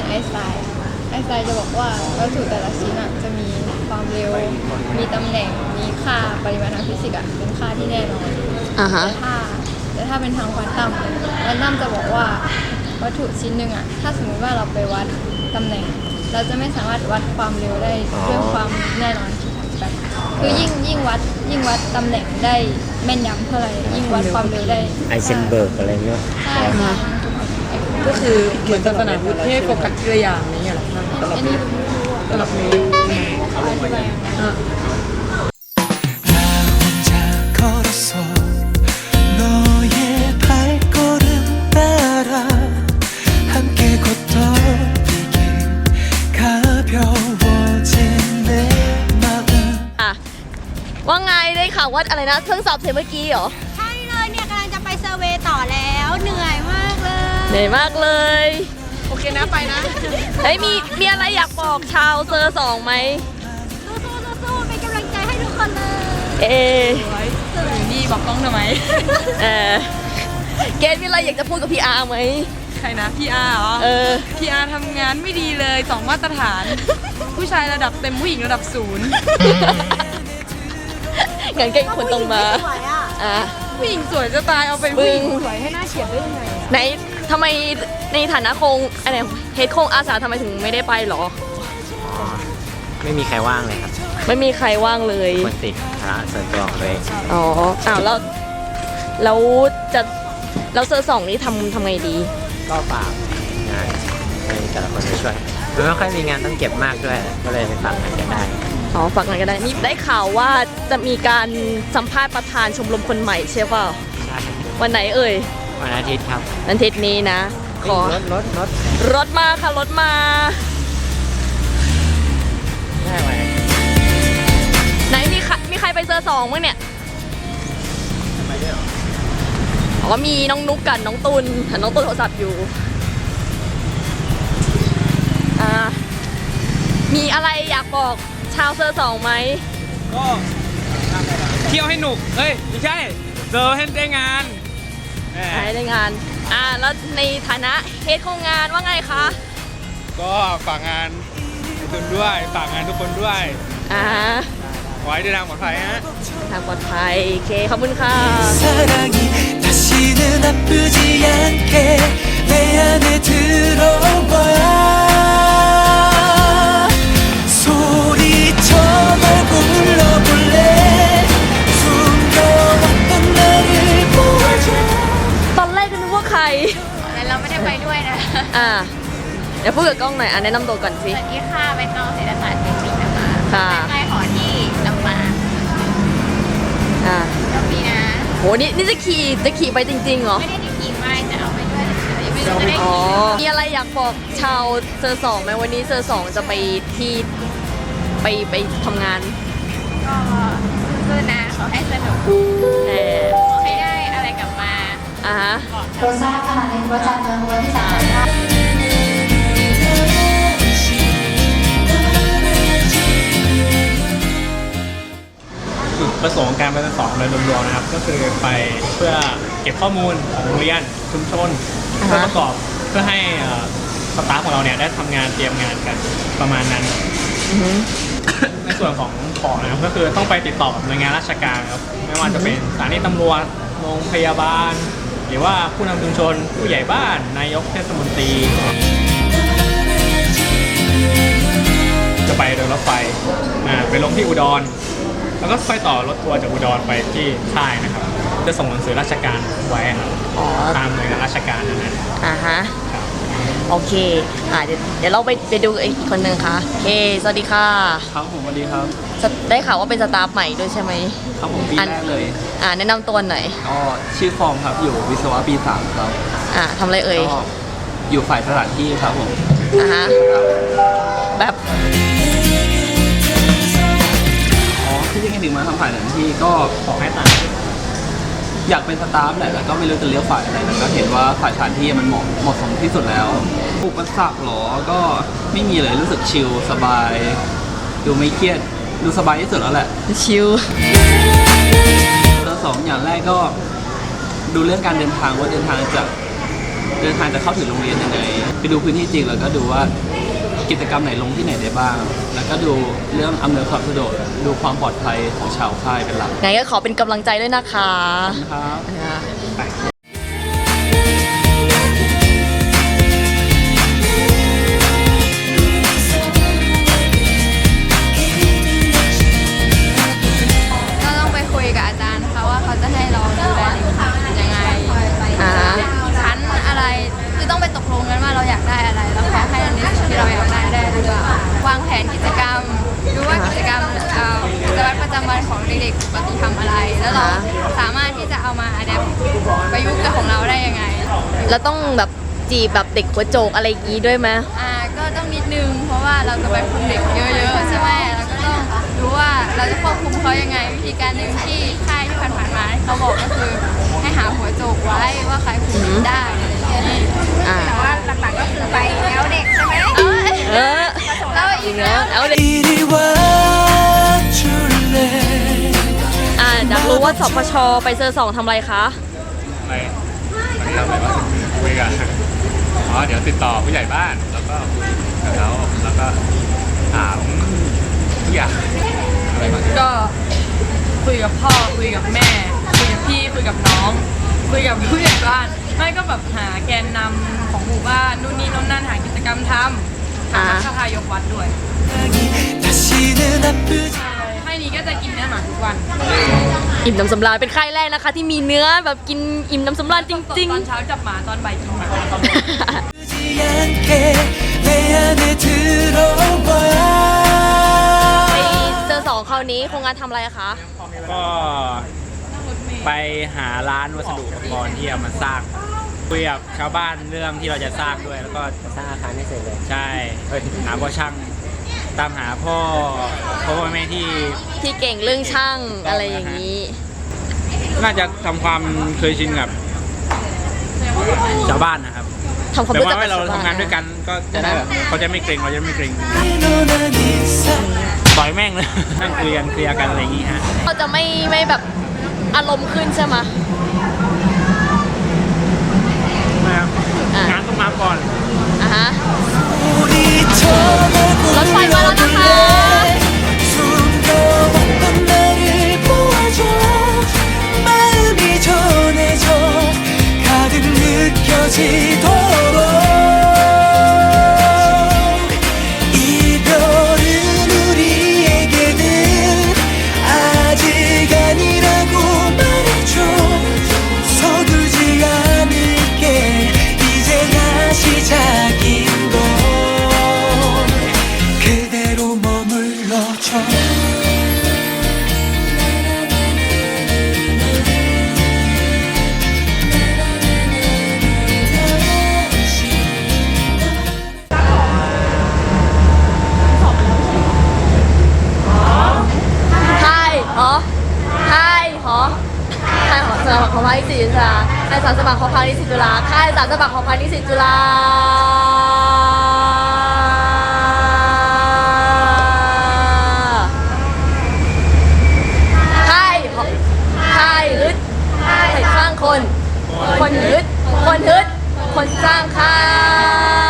ถ้าเป็นไอน์สไตน์ไอน์สไตน์จะบอกว่าวัตถุแต่ละชิ้นอะจะมีความเร็ว มีตำแหน่ง มีค่าปริมาณทางฟิสิกส์อะเป็นค่าที่แน่นอนอ่าฮะ แต่ถ้าแต่ถ้าเป็นทางควอนตัมควอนตัมจะบอกว่าวัตถุชิ้นหนึ่งอะถ้าสมมติว่าเราไปวัดตำแหน่ง เราจะไม่สามารถวัดความเร็วได้ด้วยความแน่นอนแบบคือยิ่งยิ่งวัดยิ่งวัดตำแหน่งได้แม่นยำเท่าไหร่ยิ่งวัดความเร็วได้ไอเซนเบิร์กอะไรเงี้ยใช่ค่ะ ก็คือเหมือนศาสนาพุทธที่ให้โฟกัสทีละอย่างนี้เหรอคะ อันนี้ สำหรับนี้ อธิบายยังไง อ่ะ 혼자 걸었어 너의 발걸음 따라 함께 걷던 이길 가벼워진 내 마음 อ่ะ ว่าไงได้ข่าวว่าอะไรนะเพิ่งสอบเสร็จเมื่อกี้เหรอ ใช่เลยเนี่ยกำลังจะไปเซอร์เวย์ต่อแล้ว เหนื่อยมาก เลยเหนื่อยมากเลย โอเคนะไปนะเฮ้ยมีมีอะไรอยากบอกชาวเซอร์สองไหมสู้ๆสู้ๆเป็นกำลังใจให้ทุกคนเลยเอนี่บอกกล้องทำไมเออเกดมีอะไรอยากจะพูดกับพี่อาร์ไหมใครนะพี่อาร์เหรอเออพี่อาร์ทำงานไม่ดีเลยสองมาตรฐาน ผู้ชายระดับเต็มผู้หญิงระดับศูนย์งั้นเก่งคนตรงมาสวยอะอะผู้หญิงสวยจะตายเอาเป็นผู้หญิงสวยให้หน้าเฉียดได้ยังไงอะไหน ทำไมในฐานะโครงอะไรเฮดโครงอาสาทำไมถึงไม่ได้ไปหรอ อ๋อไม่มีใครว่างเลยครับไม่มีใครว่างเลย คนติดภาระส่วนตัวของตัวเองอ๋ออ้าวแล้วแล้วจะแล้วเซอร์สองนี่ทำทำไงดี ก็ฝากงานให้แต่ละคนไปช่วยมันไม่ค่อยมีงานต้องเก็บมากด้วย ก็เลยฝากงานกันได้ อ๋อฝากงานก็ได้นี่ได้ข่าวว่าจะมีการสัมภาษณ์ประธานชมรมคนใหม่ใช่เปล่า ใช่วันไหนเอ่ย วันอาทิตย์ครับวันอาทิตย์นี้นะ ขอรถรถรถรถมาค่ะรถมา ได้ไหมไหนมีใครมีใครไปเซอร์สองมั้งเนี่ยอ๋อมีน้องนุกกับน้องตุลเห็นน้องตุลโทรศัพท์อยู่อ่ามีอะไรอยากบอกชาวเซอร์สองไหมก็เที่ยวให้หนุกเฮ้ยไม่ใช่เจอให้ได้งานแหม ใช้ในงาน อ่า แล้วในฐานะเฮดโครงงานว่าไงคะ ก็ฝากงานทุกคนด้วย ฝากงานทุกคนด้วย อ่า ขอให้เดินทางปลอดภัยฮะ ทางปลอดภัย โอเค ขอบคุณค่ะ 사랑이 다시는 아프지 않게 내 안에 들어와 소리쳐 말고 불러 เดี๋ยวพูดกับกล้องหน่อยอะแนะนำตัวก่อนสิ สวัสดีค่ะเป็นน้องเศรษฐศาสตร์เทคนิคนะคะค่ะ ใกล้หอที่ลำปางอ่าโชคดีนะ โหนี่นี่จะขี่จะขี่ไปจริงๆเหรอ ไม่ได้ได้ขี่ไม่จะเอาไปด้วยเฉยๆไม่รู้จะได้อ๋อ ขี่มีอะไรอยากบอกชาวเซอร์สองไหมวันนี้เซอร์สองจะไปที่ไปไปทำงานก็สู้ๆนะขอให้สนุกเออขอให้ได้อะไรกลับมาอ่าฮะโรซ่าค่ะในประจ ประสงค์ของการไปสองโดยรวมๆนะครับ ก็คือไปเพื่อเก็บข้อมูลของโรงเรียนชุมชนอ่าฮะ เพื่อประกอบเพื่อให้เอ่อสตาฟของเราเนี่ยได้ทำงานเตรียมงานกันประมาณนั้น อือหือ ในส่วนของของนะครับก็คือต้องไปติดต่อกับหน่วยงานราชการครับไม่ว่าจะเป็นสถานีตำรวจโรงพยาบาล หรือว่าผู้นำชุมชน ผู้ใหญ่บ้านนายกเทศมนตรี จะไปโดยรถไฟอ่าไปลงที่อุดร แล้วก็ไปต่อรถทัวร์จากอุดรไปที่ค่ายนะครับ จะส่งหนังสือราชการไว้ครับอ๋อ ตามหน่วยงานราชการนั้นอ่าฮะครับโอเค อ่าเดี๋ยวเดี๋ยวเราไปไปดูอีกคนหนึ่งค่ะโอเค สวัสดีค่ะครับผมสวัสดีครับสได้ข่าวว่าเป็นสตาฟใหม่ด้วยใช่ไหม ครับผมปีอัน แรกเลยอ่า แนะนำตัวหน่อยก็ชื่อฟอร์มครับอยู่วิศวะปี3ครับอ่าทำอะไรเอ่ย ก็อยู่ฝ่ายสถานที่ครับผมอ่าฮะ แบบ อ๋อที่ยังไงถึงมาทำฝ่ายสถานที่ก็ขอให้ตามอยากเป็นสตาฟแหละแล้วก็ไม่รู้จะเลือกฝ่ายอะไรแล้วก็เห็นว่าฝ่ายสถานที่มันเหมาะเหมาะสมที่สุดแล้วอุปสรรคเหรอก็ไม่มีเลยรู้สึกชิลสบาย ดูไม่เครียดดูสบายที่สุดแล้วแหละชิลแล้วสองอย่างแรกก็ดูเรื่องการเดินทางว่าเดินทางจากเดินทางจะเข้าถึงโรงเรียนยังไงไปดูพื้นที่จริงแล้วก็ดูว่า กิจกรรมไหนลงที่ไหนได้บ้าง แล้วก็ดูเรื่องอำนวยความสะดวกดูความปลอดภัยของชาวค่ายเป็นหลักไงก็ขอเป็นกำลังใจด้วยนะคะครับก็ วางแผนกิจกรรมดูว่ากิจกรรมเอ่อกิจวัตรประจำวันของเด็กๆปกติทำอะไร แล้วเราสามารถที่จะเอามาอัดแอปประยุกต์กับของเราได้ยังไงแล้วต้องแบบจีบแบบเด็กหัวโจกอะไรอย่างงี้ด้วยไหมอ่าก็ต้องนิดนึงเพราะว่าเราจะไปคุมเด็กเยอะๆใช่ไหมเราก็ต้องรู้ว่าเราจะควบคุมเขายังไง วิธีการหนึ่งที่ค่ายที่ผ่านๆมาเขาบอกก็คือให้หาหัวโจกไว้ว่าใครคุมได้อะไรอย่างนี้ อ่า แต่ว่าหลักๆก็คือไปแล้วเด็กใช่ไหม เออ แล้วอีกแล้วเอาเลยอ่าอยากรู้ว่าสปชไปเซอร์สองทำไรคะ อะไรวันนี้ทำอะไรบ้างคุยกันอ๋อเดี๋ยวติดต่อผู้ใหญ่บ้านแล้วก็คุยกับเขาแล้วก็ถามทุกอย่างอะไรบ้างก็คุยกับพ่อคุยกับแม่คุยกับพี่คุยกับน้องคุยกับผู้ใหญ่บ้านไม่ก็แบบหาแกนนำของหมู่บ้านนู่นนี่นั่นนั่นหากิจกรรมทำ ทำนักชายกวัดด้วย ให้นี้ก็จะกินเนื้อหมาทุกวันอิ่มน้ำสำราญเป็นค่ายแรกนะคะ ที่มีเนื้อแบบกินอิ่มน้ำสำราญจริงๆตอนเช้าจับหมาตอนบ่ายกินหมาไปเจอสองคราวนี้โครงงานทำอะไรคะ ก็ไปหาร้านวัสดุอุปกรณ์ที่เอามาสร้าง คุยกับชาวบ้านเรื่องที่เราจะสร้างด้วย แล้วก็สร้างอาคารให้เสร็จเลย ใช่หาพ่อช่างตามหาพ่อพ่อแม่ที่ ที่เก่งเรื่องช่างอะไรอย่างนี้ น่าจะทำความเคยชินกับชาวบ้านนะครับแต่ว่าเวลาเราทำงานด้วยกันก็จะได้เขาจะไม่เกรงเราจะไม่เกรงต่อยแม่งเลยนั่งเคุยกันเคลียร์กันอะไรอย่างนี้ฮะ เราจะไม่ไม่แบบอารมณ์ขึ้นใช่ไหม มาก่อน อะฮะ Hai hả? Hai hả? Sơ học khoa lý sĩ จุฬา hai สารสมัครของพานิสิตจุฬาค่ายสารสมัครของพานิสิตจุฬาค่ายหอค่ายฮึดใส่ข้างคน คนฮึดคนฮึดคนสร้างค่าย